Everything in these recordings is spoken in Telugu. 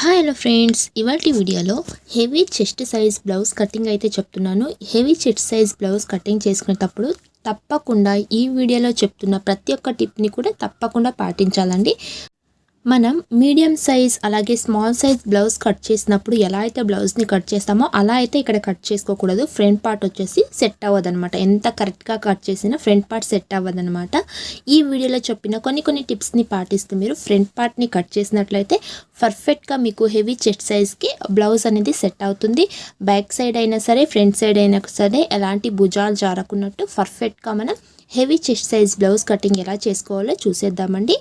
హాయ్ హలో ఫ్రెండ్స్ ఇవాటి వీడియోలో heavy chest size blouse cutting అయితే చెప్తున్నాను. Heavy chest size blouse cutting చేసుకునేటప్పుడు తప్పకుండా ఈ వీడియోలో చెప్తున్న ప్రతి ఒక్క టిప్ని కూడా తప్పకుండా పాటించాలండి. మనం మీడియం సైజ్ అలాగే స్మాల్ సైజ్ బ్లౌజ్ కట్ చేసినప్పుడు ఎలా అయితే బ్లౌజ్ని కట్ చేస్తామో అలా అయితే ఇక్కడ కట్ చేసుకోకూడదు. ఫ్రంట్ పార్ట్ వచ్చేసి సెట్ అవ్వదనమాట ఎంత కరెక్ట్గా కట్ చేసినా ఫ్రంట్ పార్ట్ సెట్ అవ్వదనమాట ఈ వీడియోలో చెప్పిన కొన్ని కొన్ని టిప్స్ని పాటిస్తూ మీరు ఫ్రంట్ పార్ట్ని కట్ చేసినట్లయితే పర్ఫెక్ట్గా మీకు హెవీ చెస్ట్ సైజ్కి బ్లౌజ్ అనేది సెట్ అవుతుంది. బ్యాక్ సైడ్ అయినా సరే ఫ్రంట్ సైడ్ అయినా సరే ఎలాంటి భుజాలు జారకున్నట్టు పర్ఫెక్ట్గా మనం heavy chest size blouse cutting ఎలా చేసుకోవాలో చూసేద్దామండి.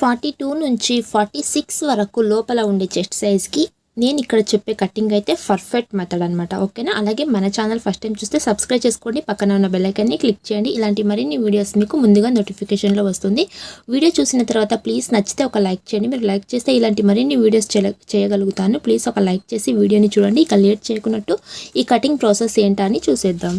ఫార్టీ టూ నుంచి ఫార్టీ సిక్స్ వరకు లోపల ఉండే చెస్ట్ సైజ్కి నేను ఇక్కడ చెప్పే కటింగ్ అయితే పర్ఫెక్ట్ మెథడ్ అనమాట ఓకేనా? అలాగే మన ఛానల్ ఫస్ట్ టైం చూస్తే సబ్స్క్రైబ్ చేసుకోండి పక్కన ఉన్న బెల్లైకాన్ని క్లిక్ చేయండి. ఇలాంటి మరిన్ని వీడియోస్ మీకు ముందుగా నోటిఫికేషన్లో వస్తుంది. వీడియో చూసిన తర్వాత ప్లీజ్ నచ్చితే ఒక లైక్ చేయండి. మీరు లైక్ చేస్తే ఇలాంటి మరిన్ని వీడియోస్ చేయగలుగుతాను. ప్లీజ్ ఒక లైక్ చేసి వీడియోని చూడండి. ఇక లేట్ చేయకున్నట్టు ఈ కటింగ్ ప్రాసెస్ ఏంటా అని చూసేద్దాం.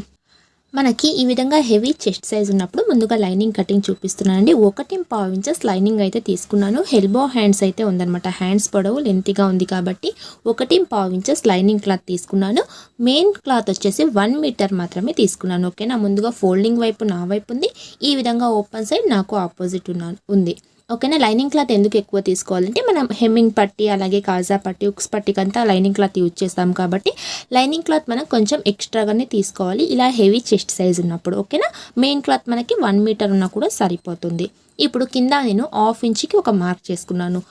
మనకి ఈ విధంగా హెవీ చెస్ట్ సైజ్ ఉన్నప్పుడు ముందుగా లైనింగ్ కటింగ్ చూపిస్తున్నానండి. ఒకటి పావు ఇంచెస్ లైనింగ్ అయితే తీసుకున్నాను. హెల్బో హ్యాండ్స్ అయితే ఉందనమాట హ్యాండ్స్ పొడవు లెంతిగా ఉంది కాబట్టి ఒకటి పావు ఇంచెస్ లైనింగ్ క్లాత్ తీసుకున్నాను. మెయిన్ క్లాత్ వచ్చేసి వన్ మీటర్ మాత్రమే తీసుకున్నాను. ఓకేనా? ముందుగా ఫోల్డింగ్ వైపు నా వైపు ఉంది. ఈ విధంగా ఓపెన్ సైడ్ నాకు ఆపోజిట్ ఉన్నాను ఉంది. ఓకేనా? లైనింగ్ క్లాత్ ఎందుకు ఎక్కువ తీసుకోవాలంటే మనం హెమ్మింగ్ పట్టి అలాగే కాజా పట్టి ఉక్స్ పట్టికి అంతా లైనింగ్ క్లాత్ యూజ్ చేస్తాం కాబట్టి లైనింగ్ క్లాత్ మనం కొంచెం ఎక్స్ట్రాగానే తీసుకోవాలి. ఇలా హెవీ చెస్ట్ సైజ్ ఉన్నప్పుడు ఓకేనా? మెయిన్ క్లాత్ మనకి వన్ మీటర్ ఉన్నా కూడా సరిపోతుంది. ఇప్పుడు కింద నేను హాఫ్ ఇంచ్కి ఒక మార్క్ చేసుకున్నాను.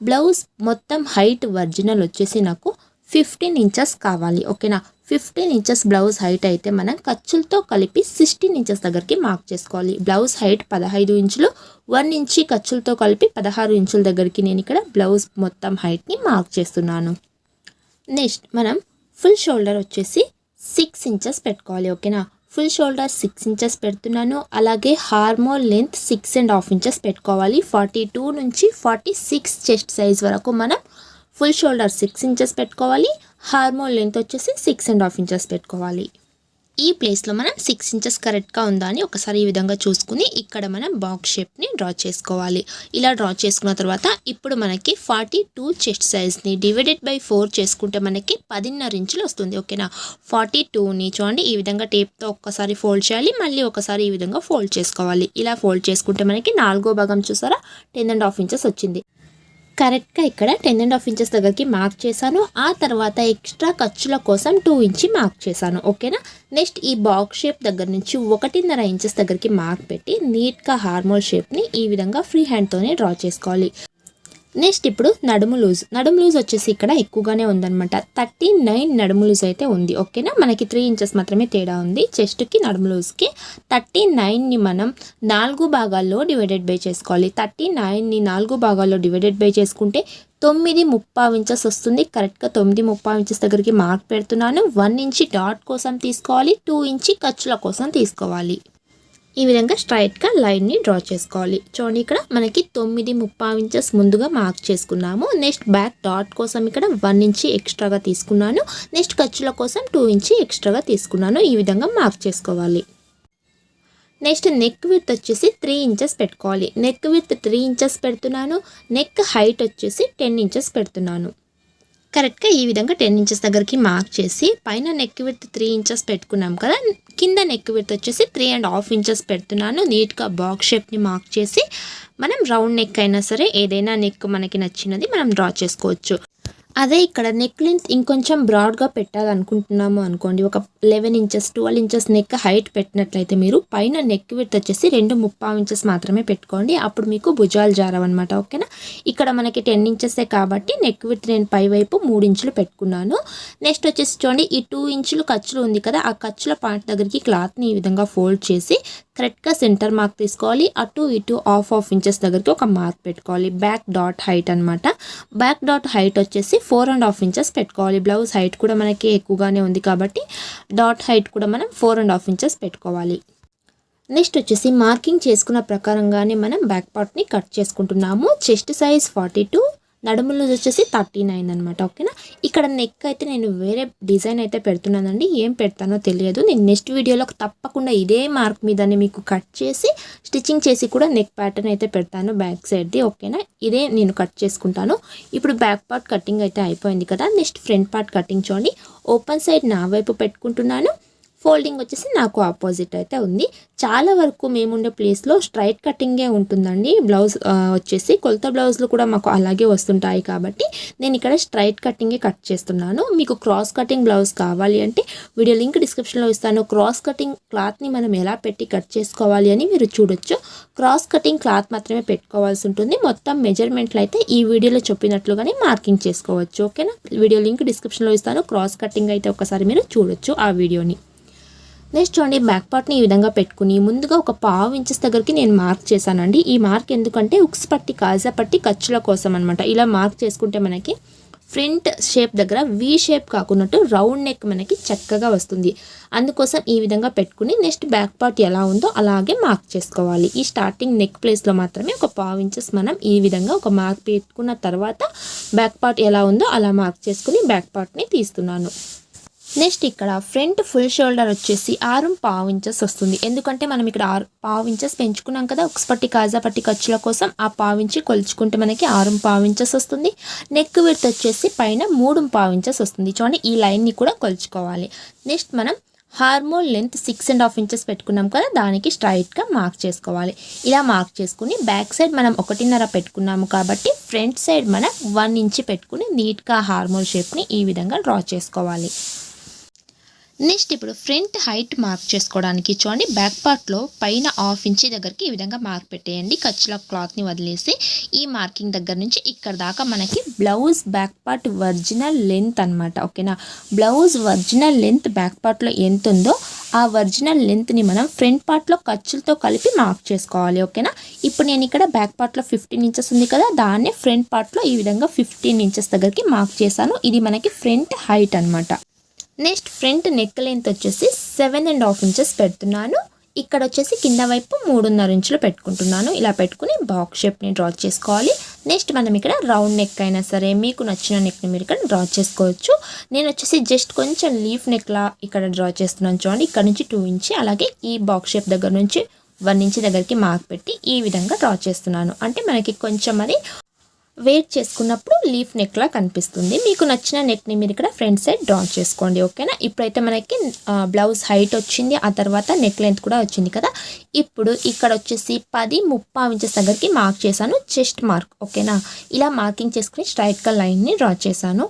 బ్లౌజ్ మొత్తం హైట్ ఒరిజినల్ వచ్చేసి నాకు ఫిఫ్టీన్ ఇంచెస్ కావాలి ఓకేనా? ఫిఫ్టీన్ ఇంచెస్ బ్లౌజ్ హైట్ అయితే మనం ఖర్చులతో కలిపి సిక్స్టీన్ ఇంచెస్ దగ్గరికి మార్క్ చేసుకోవాలి. బ్లౌజ్ హైట్ పదహైదు ఇంచులు వన్ ఇంచి ఖర్చులతో కలిపి పదహారు ఇంచుల దగ్గరికి నేను ఇక్కడ బ్లౌజ్ మొత్తం హైట్ని మార్క్ చేస్తున్నాను. నెక్స్ట్ మనం ఫుల్ షోల్డర్ వచ్చేసి సిక్స్ ఇంచెస్ పెట్టుకోవాలి ఓకేనా? ఫుల్ షోల్డర్ సిక్స్ ఇంచెస్ పెడుతున్నాను. అలాగే armhole length six and half inches పెట్టుకోవాలి. ఫార్టీ టూ నుంచి ఫార్టీ సిక్స్ చెస్ట్ సైజ్ వరకు మనం ఫుల్ షోల్డర్ సిక్స్ ఇంచెస్ పెట్టుకోవాలి. హార్మోన్ లెంత్ వచ్చేసి సిక్స్ అండ్ హాఫ్ ఇంచెస్ పెట్టుకోవాలి. ఈ ప్లేస్లో మనం సిక్స్ ఇంచెస్ కరెక్ట్గా ఉందా అని ఒకసారి ఈ విధంగా చూసుకుని ఇక్కడ మనం బాక్స్ షేప్ని డ్రా చేసుకోవాలి. ఇలా డ్రా చేసుకున్న తర్వాత ఇప్పుడు మనకి ఫార్టీ టూ చెస్ట్ సైజ్ని డివైడెడ్ బై ఫోర్ చేసుకుంటే మనకి పదిన్నర ఇంచులు వస్తుంది. ఓకేనా? ఫార్టీ టూని చూడండి ఈ విధంగా టేప్తో ఒక్కసారి ఫోల్డ్ చేయాలి. మళ్ళీ ఒకసారి ఈ విధంగా ఫోల్డ్ చేసుకోవాలి. ఇలా ఫోల్డ్ చేసుకుంటే మనకి నాలుగో భాగం చూసారా? టెన్ అండ్ హాఫ్ ఇంచెస్ వచ్చింది. కరెక్ట్గా ఇక్కడ టెన్ అండ్ హాఫ్ ఇంచెస్ దగ్గరికి మార్క్ చేశాను. ఆ తర్వాత ఎక్స్ట్రా ఖర్చుల కోసం టూ ఇంచి మార్క్ చేశాను. ఓకేనా? నెక్స్ట్ ఈ బాక్స్ షేప్ దగ్గర నుంచి ఒకటిన్నర ఇంచెస్ దగ్గరికి మార్క్ పెట్టి నీట్గా హార్మోల్ షేప్ని ఈ విధంగా ఫ్రీ హ్యాండ్తోనే డ్రా చేసుకోవాలి. నెక్స్ట్ ఇప్పుడు నడుము లూజ్. నడుము లూజ్ వచ్చేసి ఇక్కడ ఎక్కువగానే ఉందనమాట థర్టీ నైన్ నడుము లూజ్ అయితే ఉంది. ఓకేనా? మనకి త్రీ ఇంచెస్ మాత్రమే తేడా ఉంది. చెస్ట్కి నడుము లూజ్కి థర్టీ నైన్ని మనం నాలుగు భాగాల్లో డివైడెడ్ బై చేసుకోవాలి. థర్టీ నైన్ని నాలుగు భాగాల్లో డివైడెడ్ బై చేసుకుంటే తొమ్మిది ముప్పావు ఇంచెస్ వస్తుంది. కరెక్ట్గా తొమ్మిది ముప్పావు ఇంచెస్ దగ్గరికి మార్క్ పెడుతున్నాను. వన్ ఇంచి డాట్ కోసం తీసుకోవాలి. టూ ఇంచి ఖర్చుల కోసం తీసుకోవాలి. ఈ విధంగా స్ట్రైట్గా లైన్ని డ్రా చేసుకోవాలి. చూడండి ఇక్కడ మనకి తొమ్మిది ముప్పై ఇంచెస్ ముందుగా మార్క్ చేసుకున్నాము. నెక్స్ట్ బ్యాక్ డాట్ కోసం ఇక్కడ వన్ ఇంచి ఎక్స్ట్రాగా తీసుకున్నాను. నెక్స్ట్ ఖర్చుల కోసం టూ ఇంచి ఎక్స్ట్రాగా తీసుకున్నాను. ఈ విధంగా మార్క్ చేసుకోవాలి. నెక్స్ట్ నెక్ విత్ వచ్చేసి త్రీ ఇంచెస్ పెట్టుకోవాలి. నెక్ విత్ త్రీ ఇంచెస్ పెడుతున్నాను. నెక్ హైట్ వచ్చేసి టెన్ ఇంచెస్ పెడుతున్నాను. కరెక్ట్గా ఈ విధంగా టెన్ ఇంచెస్ దగ్గరికి మార్క్ చేసి పైన నెక్ విత్ త్రీ ఇంచెస్ పెట్టుకున్నాం కదా కింద నెక్ విత్ వచ్చేసి త్రీ అండ్ హాఫ్ ఇంచెస్ పెడుతున్నాను. నీట్గా బాక్స్ షేప్ని మార్క్ చేసి మనం రౌండ్ నెక్ అయినా సరే ఏదైనా నెక్ మనకి నచ్చినది మనం డ్రా చేసుకోవచ్చు. అదే ఇక్కడ నెక్ లెంత్ ఇంకొంచెం బ్రాడ్గా పెట్టాలనుకుంటున్నాము అనుకోండి. ఒక eleven inches twelve inches neck height పెట్టినట్లయితే మీరు పైన నెక్ విత్ వచ్చేసి రెండు ముప్పై ఇంచెస్ మాత్రమే పెట్టుకోండి. అప్పుడు మీకు భుజాలు జారవన్నమాట. ఓకేనా? ఇక్కడ మనకి టెన్ ఇంచెసే కాబట్టి నెక్ విత్ నేను పై వైపు మూడు ఇంచులు పెట్టుకున్నాను. నెక్స్ట్ వచ్చేసి చూడండి ఈ టూ ఇంచులు ఖర్చులు ఉంది కదా ఆ ఖర్చుల పాయింట్ దగ్గరికి క్లాత్ని ఈ విధంగా ఫోల్డ్ చేసి కరెక్ట్గా సెంటర్ మార్క్ తీసుకోవాలి. అటు ఇటు హాఫ్ హాఫ్ ఇంచెస్ దగ్గరికి ఒక మార్క్ పెట్టుకోవాలి. బ్యాక్ డాట్ హైట్ అనమాట బ్యాక్ డాట్ హైట్ వచ్చేసి ఫోర్ అండ్ హాఫ్ ఇంచెస్ పెట్టుకోవాలి. బ్లౌజ్ హైట్ కూడా మనకి ఎక్కువగానే ఉంది కాబట్టి డాట్ హైట్ కూడా మనం ఫోర్ అండ్ హాఫ్ ఇంచెస్ పెట్టుకోవాలి. నెక్స్ట్ వచ్చేసి మార్కింగ్ చేసుకున్న ప్రకారంగానే మనం బ్యాక్ పార్ట్ని కట్ చేసుకుంటున్నాము. చెస్ట్ సైజ్ ఫార్టీ టూ నడుముల లూజ్ వచ్చేసి థర్టీ నైన్ అనమాట ఓకేనా? ఇక్కడ నెక్ అయితే నేను వేరే డిజైన్ అయితే పెడుతున్నానండి. ఏం పెడతానో తెలియదు. నేను నెక్స్ట్ వీడియోలో తప్పకుండా ఇదే మార్క్ మీదనే మీకు కట్ చేసి స్టిచ్చింగ్ చేసి కూడా నెక్ ప్యాటర్న్ అయితే పెడతాను బ్యాక్ సైడ్ది ఓకేనా? ఇదే నేను కట్ చేసుకుంటాను. ఇప్పుడు బ్యాక్ పార్ట్ కటింగ్ అయితే అయిపోయింది కదా. నెక్స్ట్ ఫ్రంట్ పార్ట్ కటింగ్ చూడండి. ఓపెన్ సైడ్ నా వైపు పెట్టుకుంటున్నాను. ఫోల్డింగ్ వచ్చేసి నాకు ఆపోజిట్ అయితే ఉంది. చాలా వరకు మేముండే ప్లేస్లో స్ట్రైట్ కటింగే ఉంటుందండి. బ్లౌజ్ వచ్చేసి కొలత బ్లౌజ్లు కూడా మాకు అలాగే వస్తుంటాయి కాబట్టి నేను ఇక్కడ స్ట్రైట్ కటింగే కట్ చేస్తున్నాను. మీకు క్రాస్ కటింగ్ బ్లౌజ్ కావాలి అంటే వీడియో లింక్ డిస్క్రిప్షన్లో ఇస్తాను. క్రాస్ కటింగ్ క్లాత్ని మనం ఎలా పెట్టి కట్ చేసుకోవాలి అని మీరు చూడొచ్చు. క్రాస్ కటింగ్ క్లాత్ మాత్రమే పెట్టుకోవాల్సి ఉంటుంది. మొత్తం మెజర్మెంట్లు అయితే ఈ వీడియోలో చెప్పినట్లుగానే మార్కింగ్ చేసుకోవచ్చు. ఓకేనా? వీడియో లింక్ డిస్క్రిప్షన్లో ఇస్తాను. క్రాస్ కటింగ్ అయితే ఒకసారి మీరు చూడొచ్చు ఆ వీడియోని. నెక్స్ట్ చూడండి బ్యాక్ పార్ట్ని ఈ విధంగా పెట్టుకుని ముందుగా ఒక పావు ఇంచెస్ దగ్గరికి నేను మార్క్ చేశానండి. ఈ మార్క్ ఎందుకంటే ఉక్స్ పట్టి కాజా పట్టి ఖర్చుల కోసం అనమాట ఇలా మార్క్ చేసుకుంటే మనకి ఫ్రంట్ షేప్ దగ్గర వి షేప్ కాకున్నట్టు రౌండ్ నెక్ మనకి చక్కగా వస్తుంది. అందుకోసం ఈ విధంగా పెట్టుకుని నెక్స్ట్ బ్యాక్ పార్ట్ ఎలా ఉందో అలాగే మార్క్ చేసుకోవాలి. ఈ స్టార్టింగ్ నెక్ ప్లేస్లో మాత్రమే ఒక పావు ఇంచెస్ మనం ఈ విధంగా ఒక మార్క్ పెట్టుకున్న తర్వాత బ్యాక్ పార్ట్ ఎలా ఉందో అలా మార్క్ చేసుకుని బ్యాక్ పార్ట్ని తీస్తున్నాను. నెక్స్ట్ ఇక్కడ ఫ్రంట్ ఫుల్ షోల్డర్ వచ్చేసి ఆరు పావు ఇంచెస్ వస్తుంది. ఎందుకంటే మనం ఇక్కడ ఆరు పావు ఇంచెస్ పెంచుకున్నాం కదా ఉక్స్ పట్టి కాజా పట్టి ఖర్చుల కోసం ఆ పావు ఇంచి కొలుచుకుంటే మనకి ఆరు పావు ఇంచెస్ వస్తుంది. నెక్ విడ్త్ వచ్చేసి పైన మూడు పావు ఇంచెస్ వస్తుంది. చూడండి ఈ లైన్ని కూడా కొలుచుకోవాలి. నెక్స్ట్ మనం armhole length six and half inches పెట్టుకున్నాం కదా దానికి స్ట్రైట్గా మార్క్ చేసుకోవాలి. ఇలా మార్క్ చేసుకుని బ్యాక్ సైడ్ మనం ఒకటిన్నర పెట్టుకున్నాము కాబట్టి ఫ్రంట్ సైడ్ మనం వన్ ఇంచ్ పెట్టుకుని నీట్గా హార్మోన్ షేప్ని ఈ విధంగా డ్రా చేసుకోవాలి. నెక్స్ట్ ఇప్పుడు ఫ్రంట్ హైట్ మార్క్ చేసుకోవడానికి చూడండి. బ్యాక్ పార్ట్లో పైన హాఫ్ ఇంచి దగ్గరికి ఈ విధంగా మార్క్ పెట్టేయండి. ఖర్చులో క్లాత్ని వదిలేసి ఈ మార్కింగ్ దగ్గర నుంచి ఇక్కడ దాకా మనకి blouse back part original length అనమాట ఓకేనా? బ్లౌజ్ ఒరిజినల్ లెంత్ బ్యాక్ పార్ట్లో ఎంత ఉందో ఆ ఒరిజినల్ లెంత్ని మనం ఫ్రంట్ పార్ట్లో ఖర్చులతో కలిపి మార్క్ చేసుకోవాలి. ఓకేనా? ఇప్పుడు నేను ఇక్కడ బ్యాక్ పార్ట్లో ఫిఫ్టీన్ ఇంచెస్ ఉంది కదా దాన్నే ఫ్రంట్ పార్ట్లో ఈ విధంగా ఫిఫ్టీన్ ఇంచెస్ దగ్గరికి మార్క్ చేశాను. ఇది మనకి ఫ్రంట్ హైట్ అన్నమాట. నెక్స్ట్ ఫ్రంట్ నెక్ లెంత్ వచ్చేసి సెవెన్ అండ్ హాఫ్ ఇంచెస్ పెడుతున్నాను. ఇక్కడ వచ్చేసి కింద వైపు మూడున్నర ఇంచులు పెట్టుకుంటున్నాను. ఇలా పెట్టుకుని బాక్స్ షేప్ని డ్రా చేసుకోవాలి. నెక్స్ట్ మనం ఇక్కడ రౌండ్ నెక్ అయినా సరే మీకు నచ్చిన నెక్ని మీరు ఇక్కడ డ్రా చేసుకోవచ్చు. నేను వచ్చేసి జస్ట్ కొంచెం లీఫ్ నెక్లా ఇక్కడ డ్రా చేస్తున్నాను చూడండి. ఇక్కడ నుంచి టూ ఇంచి అలాగే ఈ బాక్స్ షేప్ దగ్గర నుంచి వన్ ఇంచ్ దగ్గరికి మార్క్ పెట్టి ఈ విధంగా డ్రా చేస్తున్నాను. అంటే మనకి కొంచెం అది వెయిట్ చేసుకున్నప్పుడు లీఫ్ నెక్లా కనిపిస్తుంది. మీకు నచ్చిన నెక్ని మీరు ఇక్కడ ఫ్రంట్ సైడ్ డ్రా చేసుకోండి ఓకేనా? ఇప్పుడైతే మనకి బ్లౌజ్ హైట్ వచ్చింది ఆ తర్వాత నెక్ లెంత్ కూడా వచ్చింది కదా? ఇప్పుడు ఇక్కడ వచ్చేసి పది ముప్పై ఇంచెస్ దగ్గరికి మార్క్ చేశాను చెస్ట్ మార్క్ ఓకేనా? ఇలా మార్కింగ్ చేసుకుని స్ట్రైట్గా లైన్ని డ్రా చేశాను.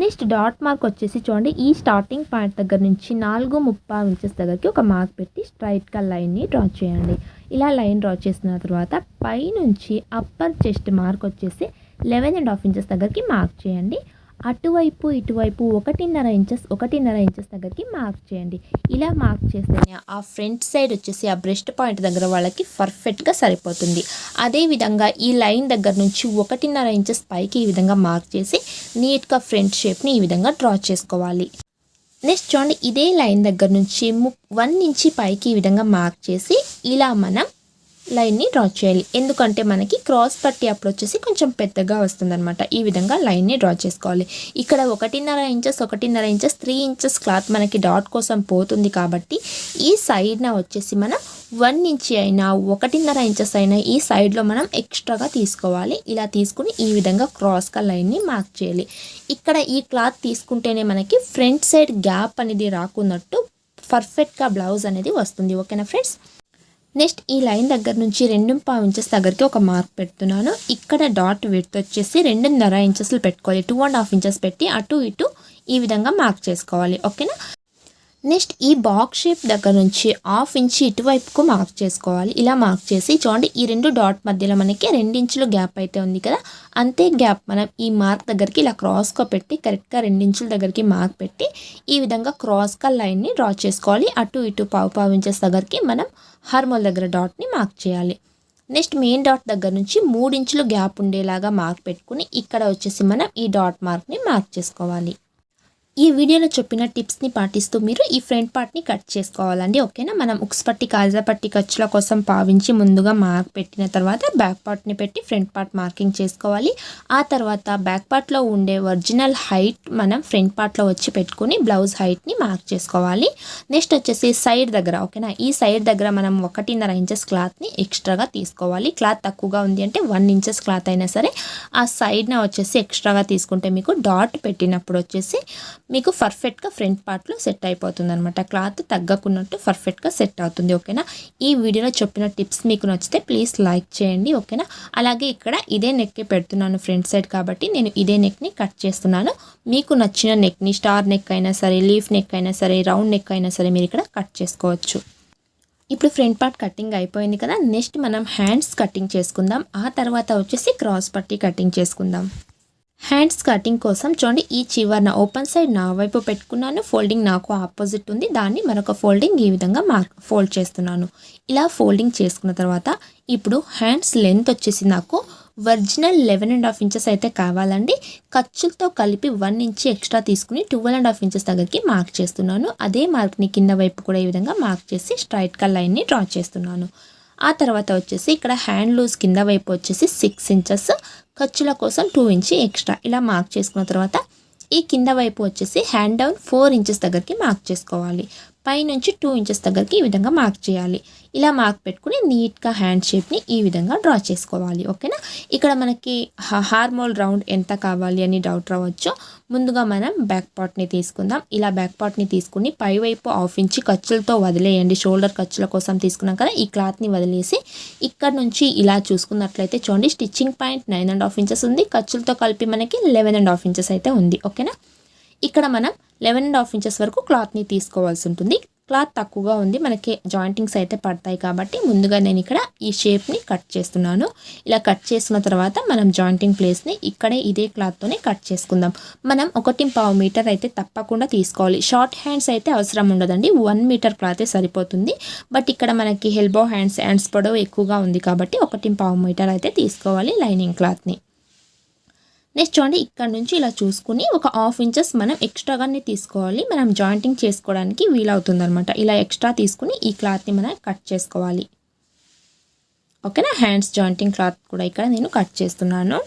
నెక్స్ట్ డాట్ మార్క్ వచ్చేసి చూడండి ఈ స్టార్టింగ్ పాయింట్ దగ్గర నుంచి నాలుగు ముప్పై ఇంచెస్ దగ్గరికి ఒక మార్క్ పెట్టి స్ట్రైట్గా లైన్ని డ్రా చేయండి. ఇలా లైన్ డ్రా చేసిన తర్వాత పైనుంచి అప్పర్ చెస్ట్ మార్క్ వచ్చేసి లెవెన్ అండ్ హాఫ్ ఇంచెస్ దగ్గరికి మార్క్ చేయండి. అటువైపు ఇటువైపు ఒకటిన్నర ఇంచెస్ ఒకటిన్నర ఇంచెస్ దగ్గరికి మార్క్ చేయండి. ఇలా మార్క్ చేస్తేనే ఆ ఫ్రంట్ సైడ్ వచ్చేసి ఆ బ్రెస్ట్ పాయింట్ దగ్గర వాళ్ళకి పర్ఫెక్ట్గా సరిపోతుంది. అదేవిధంగా ఈ లైన్ దగ్గర నుంచి ఒకటిన్నర ఇంచెస్ పైకి ఈ విధంగా మార్క్ చేసి నీట్గా ఫ్రంట్ షేప్ని ఈ విధంగా డ్రా చేసుకోవాలి. నెక్స్ట్ చూడండి ఇదే లైన్ దగ్గర నుంచి ము వన్ ఇంచి పైకి ఈ విధంగా మార్క్ చేసి ఇలా మనం లైన్ని డ్రా చేయాలి. ఎందుకంటే మనకి క్రాస్ పట్టి అప్పుడు వచ్చేసి కొంచెం పెద్దగా వస్తుందన్నమాట. ఈ విధంగా లైన్ని డ్రా చేసుకోవాలి. ఇక్కడ ఒకటిన్నర ఇంచెస్ ఒకటిన్నర ఇంచెస్ త్రీ ఇంచెస్ క్లాత్ మనకి డాట్ కోసం పోతుంది కాబట్టి ఈ సైడ్న వచ్చేసి మనం వన్ ఇంచి అయినా ఒకటిన్నర ఇంచెస్ అయినా ఈ సైడ్లో మనం ఎక్స్ట్రాగా తీసుకోవాలి. ఇలా తీసుకుని ఈ విధంగా క్రాస్గా లైన్ని మార్క్ చేయాలి. ఇక్కడ ఈ క్లాత్ తీసుకుంటేనే మనకి ఫ్రంట్ సైడ్ గ్యాప్ అనేది రాకున్నట్టు పర్ఫెక్ట్గా బ్లౌజ్ అనేది వస్తుంది. ఓకేనా ఫ్రెండ్స్? నెక్స్ట్ ఈ లైన్ దగ్గర నుంచి రెండు పావు ఇంచెస్ దగ్గరికి ఒక మార్క్ పెడుతున్నాను. ఇక్కడ డాట్ విడ్త్ వచ్చేసి రెండున్నర ఇంచెస్లు పెట్టుకోవాలి. టూ అండ్ హాఫ్ ఇంచెస్ పెట్టి అటు ఇటు ఈ విధంగా మార్క్ చేసుకోవాలి. ఓకేనా? నెక్స్ట్ ఈ బాక్స్ షేప్ దగ్గర నుంచి హాఫ్ ఇంచ్ ఇటువైపుకు మార్క్ చేసుకోవాలి. ఇలా మార్క్ చేసి చూడండి ఈ రెండు డాట్ మధ్యలో మనకి రెండించులు గ్యాప్ అయితే ఉంది కదా. అంతే గ్యాప్ మనం ఈ మార్క్ దగ్గరికి ఇలా క్రాస్గా పెట్టి కరెక్ట్గా రెండించుల దగ్గరికి మార్క్ పెట్టి ఈ విధంగా క్రాస్గా లైన్ని డ్రా చేసుకోవాలి. అటు ఇటు పావు పావు ఇంచెస్ దగ్గరికి మనం హార్మోల్ దగ్గర డాట్ని మార్క్ చేయాలి. నెక్స్ట్ మెయిన్ డాట్ దగ్గర నుంచి మూడు ఇంచులు గ్యాప్ ఉండేలాగా మార్క్ పెట్టుకుని ఇక్కడ వచ్చేసి మనం ఈ డాట్ మార్క్ని మార్క్ చేసుకోవాలి. ఈ వీడియోలో చెప్పిన టిప్స్ని పాటిస్తూ మీరు ఈ ఫ్రంట్ పార్ట్ని కట్ చేసుకోవాలండి ఓకేనా? మనం ఉక్స్ పట్టి కాజా పట్టి ఖర్చుల కోసం పావించి ముందుగా మార్క్ పెట్టిన తర్వాత బ్యాక్ పార్ట్ని పెట్టి ఫ్రంట్ పార్ట్ మార్కింగ్ చేసుకోవాలి. ఆ తర్వాత బ్యాక్ పార్ట్లో ఉండే ఒరిజినల్ హైట్ మనం ఫ్రంట్ పార్ట్లో వచ్చి పెట్టుకుని బ్లౌజ్ హైట్ని మార్క్ చేసుకోవాలి. నెక్స్ట్ వచ్చేసి సైడ్ దగ్గర ఓకేనా? ఈ సైడ్ దగ్గర మనం ఒకటిన్నర ఇంచెస్ క్లాత్ని ఎక్స్ట్రాగా తీసుకోవాలి. క్లాత్ తక్కువగా ఉంది అంటే వన్ ఇంచెస్ క్లాత్ అయినా సరే ఆ సైడ్న వచ్చేసి ఎక్స్ట్రాగా తీసుకుంటే మీకు డాట్ పెట్టినప్పుడు వచ్చేసి మీకు పర్ఫెక్ట్గా ఫ్రంట్ పార్ట్లో సెట్ అయిపోతుంది అనమాట క్లాత్ తగ్గకున్నట్టు పర్ఫెక్ట్గా సెట్ అవుతుంది ఓకేనా ఈ వీడియోలో చెప్పిన టిప్స్ మీకు నచ్చితే ప్లీజ్ లైక్ చేయండి ఓకేనా అలాగే ఇక్కడ ఇదే నెక్కే పెడుతున్నాను ఫ్రంట్ సైడ్ కాబట్టి నేను ఇదే నెక్ని కట్ చేస్తున్నాను. మీకు నచ్చిన నెక్ని స్టార్ నెక్ అయినా సరే లీఫ్ నెక్ అయినా సరే రౌండ్ నెక్ అయినా సరే మీరు ఇక్కడ కట్ చేసుకోవచ్చు. ఇప్పుడు ఫ్రంట్ పార్ట్ కటింగ్ అయిపోయింది కదా నెక్స్ట్ మనం హ్యాండ్స్ కటింగ్ చేసుకుందాం. ఆ తర్వాత వచ్చేసి క్రాస్ పట్టి కటింగ్ చేసుకుందాం. హ్యాండ్స్ కటింగ్ కోసం చూడండి ఈ చివరన ఓపెన్ సైడ్ నా వైపు పెట్టుకున్నాను ఫోల్డింగ్ నాకు ఆపోజిట్ ఉంది. దాన్ని మరొక ఫోల్డింగ్ ఈ విధంగా మార్క్ ఫోల్డ్ చేస్తున్నాను. ఇలా ఫోల్డింగ్ చేసుకున్న తర్వాత ఇప్పుడు హ్యాండ్స్ లెంత్ వచ్చేసి నాకు original eleven and half inches అయితే కావాలండి. ఖర్చులతో కలిపి వన్ ఇంచ్ ఎక్స్ట్రా తీసుకుని ట్వెల్వ్ అండ్ హాఫ్ ఇంచెస్ దగ్గరికి మార్క్ చేస్తున్నాను. అదే మార్క్ని కింద వైపు కూడా ఈ విధంగా మార్క్ చేసి స్ట్రైట్గా లైన్ని డ్రా చేస్తున్నాను. ఆ తర్వాత వచ్చేసి ఇక్కడ హ్యాండ్ లూజ్ కింద వైపు వచ్చేసి సిక్స్ ఇంచెస్ ఖర్చుల కోసం టూ ఇంచ్ ఎక్స్ట్రా ఇలా మార్క్ చేసుకున్న తర్వాత ఈ కింద వైపు వచ్చేసి హ్యాండ్ డౌన్ ఫోర్ ఇంచెస్ దగ్గరికి మార్క్ చేసుకోవాలి. పైనుంచి టూ ఇంచెస్ దగ్గరికి ఈ విధంగా మార్క్ చేయాలి. ఇలా మార్క్ పెట్టుకుని నీట్గా హ్యాండ్ షేప్ని ఈ విధంగా డ్రా చేసుకోవాలి. ఓకేనా? ఇక్కడ మనకి హార్మోల్ రౌండ్ ఎంత కావాలి అని డౌట్ రావచ్చు. ముందుగా మనం బ్యాక్ పార్ట్ని తీసుకుందాం. ఇలా బ్యాక్ పార్ట్ని తీసుకుని పైవైపు ఆఫ్ ఇంచి ఖర్చులతో వదిలేయండి. షోల్డర్ ఖర్చుల కోసం తీసుకున్నాం కదా ఈ క్లాత్ని వదిలేసి ఇక్కడ నుంచి ఇలా చూసుకున్నట్లయితే చూడండి stitching point nine and half inches ఉంది. ఖర్చులతో కలిపి మనకి లెవెన్ అండ్ హాఫ్ ఇంచెస్ అయితే ఉంది. ఓకేనా? ఇక్కడ మనం లెవెన్ అండ్ హాఫ్ ఇంచెస్ వరకు క్లాత్ని తీసుకోవాల్సి ఉంటుంది. క్లాత్ తక్కువగా ఉంది మనకి జాయింటింగ్స్ అయితే పడతాయి కాబట్టి ముందుగా నేను ఇక్కడ ఈ షేప్ని కట్ చేస్తున్నాను. ఇలా కట్ చేసుకున్న తర్వాత మనం జాయింటింగ్ ప్లేస్ని ఇక్కడే ఇదే క్లాత్తోనే కట్ చేసుకుందాం. మనం ఒకటి పావు మీటర్ అయితే తప్పకుండా తీసుకోవాలి. షార్ట్ హ్యాండ్స్ అయితే అవసరం ఉండదండి. వన్ మీటర్ క్లాతే సరిపోతుంది. బట్ ఇక్కడ మనకి హెల్బో హ్యాండ్స్ హ్యాండ్స్ పొడవు ఎక్కువగా ఉంది కాబట్టి ఒకటి పావు మీటర్ అయితే తీసుకోవాలి లైనింగ్ క్లాత్ని నెక్స్ట్ చూడండి ఇక్కడ నుంచి ఇలా చూసుకుని ఒక హాఫ్ ఇంచెస్ మనం ఎక్స్ట్రాగానే తీసుకోవాలి. మనం జాయింటింగ్ చేసుకోవడానికి వీలవుతుంది అనమాట ఇలా ఎక్స్ట్రా తీసుకుని ఈ క్లాత్ని మనం కట్ చేసుకోవాలి. ఓకేనా హ్యాండ్స్ జాయింటింగ్ క్లాత్ కూడా ఇక్కడ నేను కట్ చేస్తున్నాను.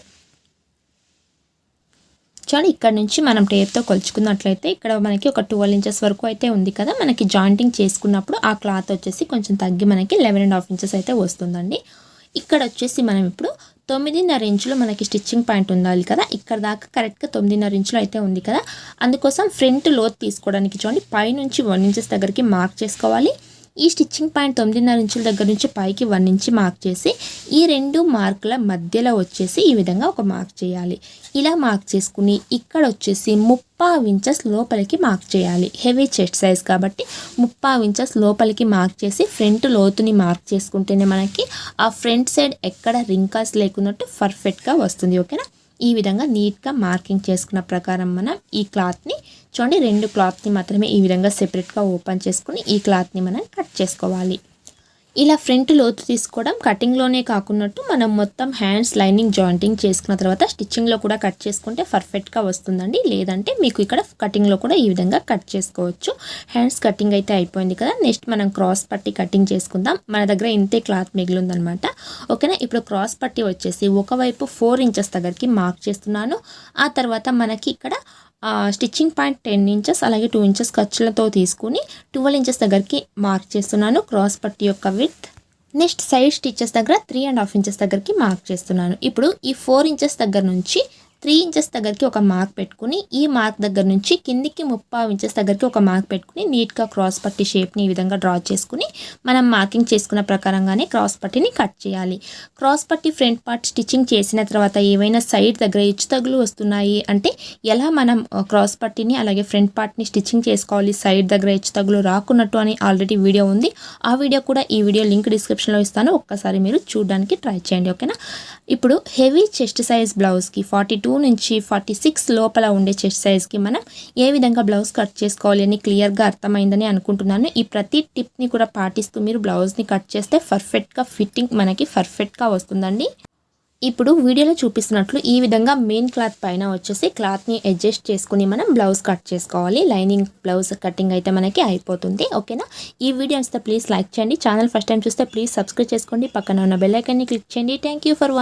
చూడండి ఇక్కడ నుంచి మనం టేప్తో కొలుచుకున్నట్లయితే ఇక్కడ మనకి ఒక ట్వెల్వ్ ఇంచెస్ వరకు అయితే ఉంది కదా? మనకి జాయింటింగ్ చేసుకున్నప్పుడు ఆ క్లాత్ వచ్చేసి కొంచెం తగ్గి మనకి లెవెన్ అండ్ హాఫ్ ఇంచెస్ అయితే వస్తుందండి. ఇక్కడ వచ్చేసి మనం ఇప్పుడు తొమ్మిదిన్నర ఇంచులు మనకి స్టిచ్చింగ్ పాయింట్ ఉండాలి కదా. ఇక్కడ దాకా కరెక్ట్గా తొమ్మిదిన్నర ఇంచులు అయితే ఉంది కదా. అందుకోసం ఫ్రంట్ లోత్ తీసుకోవడానికి చూడండి. పైనుంచి వన్ ఇంచెస్ దగ్గరికి మార్క్ చేసుకోవాలి. ఈ స్టిచ్చింగ్ పాయింట్ తొమ్మిదిన్నర ఇంచుల దగ్గర నుంచి పైకి వన్ ఇంచి మార్క్ చేసి ఈ రెండు మార్కుల మధ్యలో వచ్చేసి ఈ విధంగా ఒక మార్క్ చేయాలి. ఇలా మార్క్ చేసుకుని ఇక్కడ వచ్చేసి ముప్పా ఇంచెస్ లోపలికి మార్క్ చేయాలి. హెవీ చెస్ట్ సైజ్ కాబట్టి ముప్పావు ఇంచెస్ లోపలికి మార్క్ చేసి ఫ్రంట్ లోతుని మార్క్ చేసుకుంటేనే మనకి ఆ ఫ్రంట్ సైడ్ ఎక్కడ రింకాస్ లేకున్నట్టు పర్ఫెక్ట్గా వస్తుంది. ఓకేనా? ఈ విధంగా నీట్గా మార్కింగ్ చేసుకున్న ప్రకారం మనం ఈ క్లాత్ని చూడండి రెండు క్లాత్ని మాత్రమే ఈ విధంగా సెపరేట్గా ఓపెన్ చేసుకుని ఈ క్లాత్ని మనం కట్ చేసుకోవాలి. ఇలా ఫ్రంట్ లోతు తీసుకోవడం కటింగ్లోనే కాకున్నట్టు మనం మొత్తం హ్యాండ్స్ లైనింగ్ జాయింటింగ్ చేసుకున్న తర్వాత స్టిచ్చింగ్లో కూడా కట్ చేసుకుంటే పర్ఫెక్ట్గా వస్తుందండి. లేదంటే మీకు ఇక్కడ కటింగ్లో కూడా ఈ విధంగా కట్ చేసుకోవచ్చు. హ్యాండ్స్ కటింగ్ అయితే అయిపోయింది కదా. నెక్స్ట్ మనం క్రాస్ పట్టి కటింగ్ చేసుకుందాం. మన దగ్గర ఇంతే క్లాత్ మిగిలిందనమాట. ఓకేనా ఇప్పుడు క్రాస్ పట్టి వచ్చేసి ఒకవైపు ఫోర్ ఇంచెస్ దగ్గరికి మార్క్ చేస్తున్నాను. ఆ తర్వాత మనకి ఇక్కడ స్టిచ్చింగ్ పాయింట్ టెన్ ఇంచెస్ అలాగే టూ ఇంచెస్ ఖర్చులతో తీసుకుని ట్వెల్వ్ ఇంచెస్ దగ్గరికి మార్క్ చేస్తున్నాను క్రాస్ పట్టి యొక్క విత్ నెక్స్ట్ సైడ్ స్టిచ్చెస్ దగ్గర త్రీ అండ్ హాఫ్ ఇంచెస్ దగ్గరికి మార్క్ చేస్తున్నాను. ఇప్పుడు ఈ ఫోర్ ఇంచెస్ దగ్గర నుంచి త్రీ ఇంచెస్ దగ్గరికి ఒక మార్క్ పెట్టుకుని ఈ మార్క్ దగ్గర నుంచి కిందికి ముప్పై ఇంచెస్ దగ్గరికి ఒక మార్క్ పెట్టుకుని నీట్గా క్రాస్ పట్టి షేప్ని ఈ విధంగా డ్రా చేసుకుని మనం మార్కింగ్ చేసుకున్న ప్రకారంగానే క్రాస్ పట్టిని కట్ చేయాలి. క్రాస్ పట్టి ఫ్రంట్ పార్ట్ స్టిచ్చింగ్ చేసిన తర్వాత ఏవైనా సైడ్ దగ్గర ఇచ్చు తగులు వస్తున్నాయి అంటే ఎలా మనం క్రాస్ పట్టిని అలాగే ఫ్రంట్ పార్ట్ని స్టిచ్చింగ్ చేసుకోవాలి సైడ్ దగ్గర ఇచ్చు తగులు రాకున్నట్టు అని ఆల్రెడీ వీడియో ఉంది. ఆ వీడియో కూడా ఈ వీడియో లింక్ డిస్క్రిప్షన్లో ఇస్తాను. ఒక్కసారి మీరు చూడడానికి ట్రై చేయండి ఓకేనా? ఇప్పుడు హెవీ చెస్ట్ సైజ్ బ్లౌజ్కి ఫార్టీ టూ నుంచి ఫార్టీ సిక్స్ లోపల ఉండే చెస్ట్ సైజ్కి మనం ఏ విధంగా బ్లౌజ్ కట్ చేసుకోవాలి అని క్లియర్గా అర్థమైందని అనుకుంటున్నాను. ఈ ప్రతి టిప్ని కూడా పాటిస్తూ మీరు బ్లౌజ్ని కట్ చేస్తే పర్ఫెక్ట్గా ఫిట్టింగ్ మనకి పర్ఫెక్ట్గా వస్తుందండి. ఇప్పుడు వీడియోలో చూపిస్తున్నట్లు ఈ విధంగా మెయిన్ క్లాత్ పైన వచ్చేసి క్లాత్ని అడ్జస్ట్ చేసుకుని మనం బ్లౌజ్ కట్ చేసుకోవాలి. లైనింగ్ బ్లౌజ్ కటింగ్ అయితే మనకి అయిపోతుంది. ఓకేనా? ఈ వీడియో వస్తే ప్లీజ్ లైక్ చేయండి. ఛానల్ ఫస్ట్ టైం చూస్తే ప్లీజ్ సబ్స్క్రైబ్ చేసుకోండి. పక్కన ఉన్న బెల్ క్లిక్ చేయండి. Thank you for